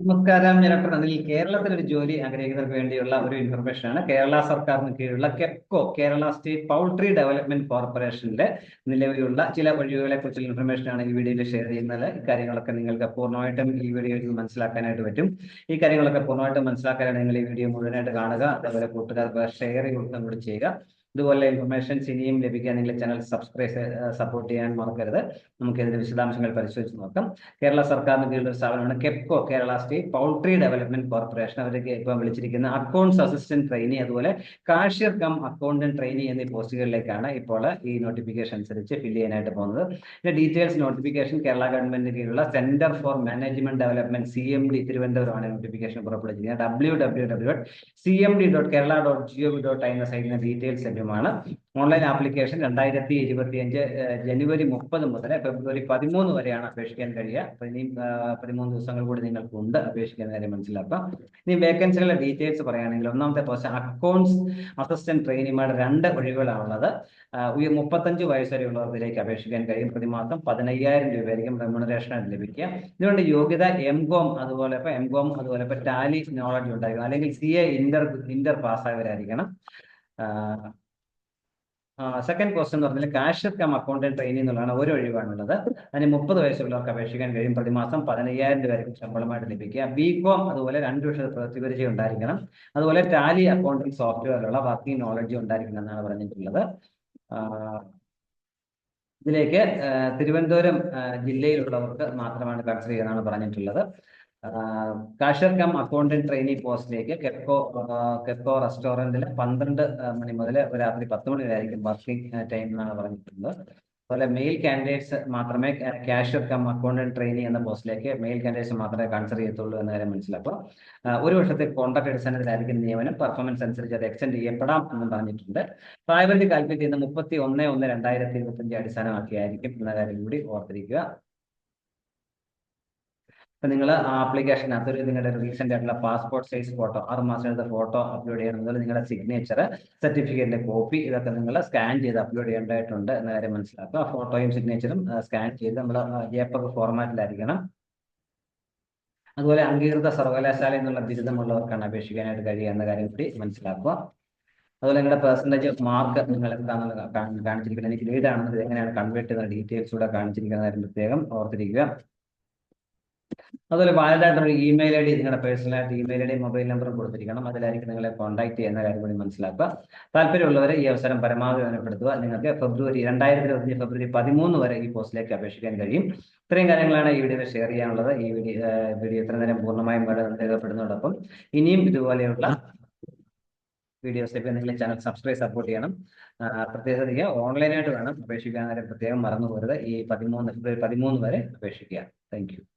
നമസ്കാരം. ഞാൻ ഡോക്ടർ അനിൽ. കേരളത്തിൽ ഒരു ജോലി ആഗ്രഹിക്കുന്നവർക്ക് വേണ്ടിയുള്ള ഒരു ഇൻഫർമേഷൻ ആണ്. കേരള സർക്കാരിന് കീഴിലുള്ള Kepco Kerala state poultry development കോർപ്പറേഷനിലെ നിലവിലുള്ള ചില ഒഴിവുകളെ കുറിച്ചുള്ള ഇൻഫർമേഷൻ ആണ് ഈ വീഡിയോയിൽ ഷെയർ ചെയ്യുന്നത്. ഈ കാര്യങ്ങളൊക്കെ നിങ്ങൾക്ക് പൂർണമായിട്ടും ഈ വീഡിയോയിൽ മനസ്സിലാക്കാനായിട്ട് പറ്റും. ഈ കാര്യങ്ങളൊക്കെ പൂർണമായിട്ടും മനസ്സിലാക്കാനാണ് നിങ്ങൾ ഈ വീഡിയോ മുഴുവനായിട്ട് കാണുക. അതുപോലെ കൂട്ടുകാർക്ക് ഷെയർ ചെയ്യുന്നതും കൂടി ചെയ്യുക. ഇതുപോലെ ഇൻഫർമേഷൻസ് ഇനിയും ലഭിക്കാൻ നിങ്ങൾ ചാനൽ സബ്സ്ക്രൈബ് സപ്പോർട്ട് ചെയ്യാൻ മറക്കരുത്. നമുക്ക് ഇതിന്റെ വിശദാംശങ്ങൾ പരിശോധിച്ച് നോക്കാം. കേരള സർക്കാരിന് കീഴിൽ ഒരു സ്ഥാപനമാണ് Kepco Kerala state poultry development corporation അവർക്ക് ഇപ്പം വിളിച്ചിരിക്കുന്ന അക്കൗണ്ട്സ് അസിസ്റ്റന്റ് ട്രെയിനി അതുപോലെ കാഷ്യർ കം അക്കൗണ്ടന്റ് ട്രെയിനി എന്നീ പോസ്റ്റുകളിലേക്കാണ് ഇപ്പോൾ ഈ നോട്ടിഫിക്കേഷൻ അനുസരിച്ച് ഫില്ല് ചെയ്യാനായിട്ട് പോകുന്നത്. ഇതിന്റെ ഡീറ്റെയിൽസ് നോട്ടിഫിക്കേഷൻ കേരള ഗവൺമെന്റിന് കീഴിലുള്ള centre for management development C M D തിരുവനന്തപുരമാണ് notification പുറപ്പെടുവിച്ചിരിക്കുന്നത്. W W W dot C M D dot Kerala dot G O dot I എന്ന സൈറ്റിന് ഡീറ്റെയിൽസ് ലഭ്യമാണ് ഓൺലൈൻ ആപ്ലിക്കേഷൻ രണ്ടായിരത്തി ഇരുപത്തി അഞ്ച് ജനുവരി മുപ്പത് മുതൽ ഫെബ്രുവരി പതിമൂന്ന് വരെയാണ് അപേക്ഷിക്കാൻ കഴിയുക. അപ്പൊ ഇനിയും പതിമൂന്ന് ദിവസങ്ങൾ കൂടി നിങ്ങൾക്ക് ഉണ്ട് അപേക്ഷിക്കാൻ കാര്യം മനസ്സിലാക്കാം. ഇനി വേക്കൻസികളുടെ ഡീറ്റെയിൽസ് പറയുകയാണെങ്കിൽ ഒന്നാമത്തെ പോസ്റ്റ് അക്കൗണ്ട്സ് അസിസ്റ്റന്റ് ട്രെയിനിമാർ രണ്ട് ഒഴിവുകളാണുള്ളത്. മുപ്പത്തഞ്ച് വയസ്സ് വരെയുള്ളവരിലേക്ക് അപേക്ഷിക്കാൻ കഴിയും. പ്രതിമാസം പതിനയ്യായിരം രൂപയായിരിക്കും റെമ്യൂണറേഷൻ ലഭിക്കുക. ഇതുകൊണ്ട് യോഗ്യത എം കോം അതുപോലെ എം കോം അതുപോലെ ടാലി നോളജ് ഉണ്ടായിരിക്കണം. അല്ലെങ്കിൽ സി എ ഇന്റർ ഇന്റർ പാസ്സായവരായിരിക്കണം സെക്കൻഡ് ക്വസ്റ്റൻ എന്ന് പറഞ്ഞാൽ കാഷ്യർ കം അക്കൗണ്ടന്റ് ട്രെയിനിങ് എന്നുള്ളതാണ് ഒരു ഒഴിവാണുള്ളത്. അതിന് മുപ്പത് വയസ്സുള്ളവർക്ക് അപേക്ഷിക്കാൻ കഴിയും. പ്രതിമാസം പതിനയ്യായിരം രൂപ ശമ്പളമായിട്ട് ലഭിക്കുക. ബി കോം അതുപോലെ രണ്ട് വർഷത്തെ പ്രതിപരിചയം ഉണ്ടായിരിക്കണം. അതുപോലെ ടാലി അക്കൗണ്ടിംഗ് സോഫ്റ്റ്വെയറിലുള്ള വർക്കിംഗ് നോളജ് ഉണ്ടായിരിക്കണം എന്നാണ് പറഞ്ഞിട്ടുള്ളത്. ഇതിലേക്ക് തിരുവനന്തപുരം ജില്ലയിലുള്ളവർക്ക് മാത്രമാണ് കൺസിഡർ ചെയ്യുന്നതാണ് പറഞ്ഞിട്ടുള്ളത്. കാഷ്യർ കം അക്കൗണ്ടന്റ് ട്രെയിനി പോസ്റ്റിലേക്ക് കെപ്കോ കെപ്കോ റെസ്റ്റോറന്റിൽ പന്ത്രണ്ട് മണി മുതൽ രാത്രി പത്ത് മണി വരെ ആയിരിക്കും വർക്കിംഗ് ടൈം എന്നാണ് പറഞ്ഞിട്ടുള്ളത്. അതുപോലെ മെയിൽ കാൻഡിഡേറ്റ്സ് മാത്രമേ കാഷ്യർ കം അക്കൗണ്ടന്റ് ട്രെയിനി എന്ന പോസ്റ്റിലേക്ക് മെയിൽ കാൻഡിഡേറ്റ്സ് മാത്രമേ കൺസിഡർ ചെയ്യത്തുള്ളൂ എന്ന കാര്യം മനസ്സിലാക്കുക. ഒരു വർഷത്തെ കോൺട്രാക്ട് അടിസ്ഥാനത്തിലായിരിക്കും നിയമനം. പെർഫോമൻസ് അനുസരിച്ച് അത് എക്സ്റ്റെൻഡ് ചെയ്യപ്പെടാം എന്ന് പറഞ്ഞിട്ടുണ്ട്. പ്രായപരിധി കാൽക്കുലേറ്റ് ചെയ്യുന്ന മുപ്പത്തി ഒന്ന് ഒന്ന് രണ്ടായിരത്തി ഇരുപത്തി അഞ്ച് അടിസ്ഥാനമാക്കിയായിരിക്കും എന്ന കാര്യം കൂടി ഓർത്തിരിക്കുക. നിങ്ങൾ ആപ്ലിക്കേഷനകത്ത് ഒരു നിങ്ങളുടെ റീസെന്റ് ആയിട്ടുള്ള പാസ്പോർട്ട് സൈസ് ഫോട്ടോ ആറ് മാസത്തെ ഫോട്ടോ അപ്ലോഡ് ചെയ്യണം അതുപോലെ നിങ്ങളുടെ സിഗ്നേച്ചർ സർട്ടിഫിക്കറ്റിന്റെ കോപ്പി ഇതൊക്കെ നിങ്ങൾ സ്കാൻ ചെയ്ത് അപ്ലോഡ് ചെയ്യേണ്ടതായിട്ടുണ്ട് എന്ന കാര്യം മനസ്സിലാക്കുക. ഫോട്ടോയും സിഗ്നേച്ചറും സ്കാൻ ചെയ്ത് നമ്മൾ ഏപ്പർ ഫോർമാറ്റിലായിരിക്കണം അതുപോലെ അംഗീകൃത സർവകലാശാല എന്നുള്ള ബിരുദമുള്ളവർക്കാണ് അപേക്ഷിക്കാനായിട്ട് കഴിയുക എന്ന കാര്യം കൂടി മനസ്സിലാക്കുക. അതുപോലെ നിങ്ങളുടെ പെർസെന്റേജ് മാർക്ക് നിങ്ങൾ എന്താണെന്ന് കാണിച്ചിരിക്കുന്നത് എനിക്ക് ഗ്രേഡ് എങ്ങനെയാണ് കൺവേർട്ട് ചെയ്യുന്ന ഡീറ്റെയിൽസ് കൂടെ കാണിച്ചിരിക്കുന്ന കാര്യം പ്രത്യേകം ഓർത്തിരിക്കുക. അതുപോലെ വാലിഡ് ഒരു ഇമെയിൽ ഐ ഡി നിങ്ങളുടെ പേഴ്സണൽ ആയിട്ട് ഇമെയിൽ ഐ ഡി മൊബൈൽ നമ്പറും കൊടുത്തിരിക്കണം. അതിലായിരിക്കും നിങ്ങളെ കോൺടാക്ട് ചെയ്യുന്ന കാര്യം കൂടി മനസ്സിലാക്കുക. താല്പര്യമുള്ളവരെ ഈ അവസരം പരമാവധി ഉപയോഗപ്പെടുത്തുക നിങ്ങൾക്ക് ഫെബ്രുവരി രണ്ടായിരത്തി ഇരുപത്തി ഫെബ്രുവരി പതിമൂന്ന് വരെ ഈ പോസ്റ്റിലേക്ക് അപേക്ഷിക്കാൻ കഴിയും. ഇത്രയും കാര്യങ്ങളാണ് ഈ വീഡിയോ ഷെയർ ചെയ്യാനുള്ളത്. ഈ വീഡിയോ വീഡിയോ ഇത്ര നേരം പൂർണമായും രേഖപ്പെടുന്നതോടൊപ്പം ഇനിയും ഇതുപോലെയുള്ള വീഡിയോസിലേക്ക് നിങ്ങൾ ചാനൽ സബ്സ്ക്രൈബ് സപ്പോർട്ട് ചെയ്യണം. പ്രത്യേകതയ്ക്ക് പ്രത്യേകത ഓൺലൈനായിട്ട് വേണം അപേക്ഷിക്കാൻ കാര്യം പ്രത്യേകം മറന്നു പോരുത് ഈ പതിമൂന്ന് ഫെബ്രുവരി പതിമൂന്ന് വരെ അപേക്ഷിക്കുക. താങ്ക്